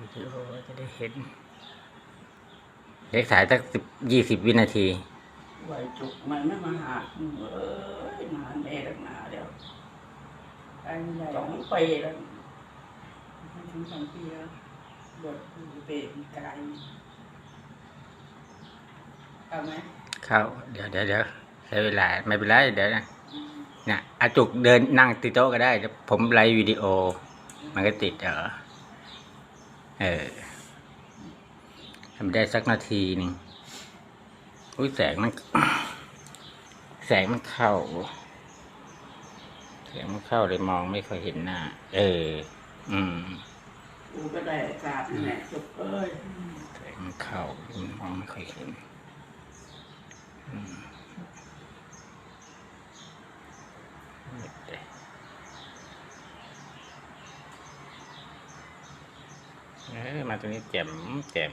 วิดีโอจะได้เห็นเล็กถ่ายสักสิบยี่สิบวินาทีไหวจุกมันไม่มาหาเอ้ยนานแม่ตั้งนานแล้วไปไม่ได้สองปีแล้วไม่ถึงสองปีแล้วบวชอยู่เปรตไกลเอาไหมเข้าเดี๋ยวเดี๋ยวเดี๋ยวใช้เวลาไม่เป็นไรเดี๋ยวนะเนี่ยอาจุกเดินนั่งติดโต๊ะก็ได้เดี๋ยวผมไลฟ์วิดีโอมันก็ติดเหรอ เออทำได้สักนาทีหนึ่งอุ้ยแสงมัน แสงมันเข้า แสงมันเข้าเลยมองไม่ค่อยเห็นหน้า เออ อืมกูก็ได้อากาศนี่แหละจุกเอ้ยแสงมันเข้ามันมองไม่ค่อยเห็น อืมมืดเลยเออ มาตรงนี้แจ่มแจ่ม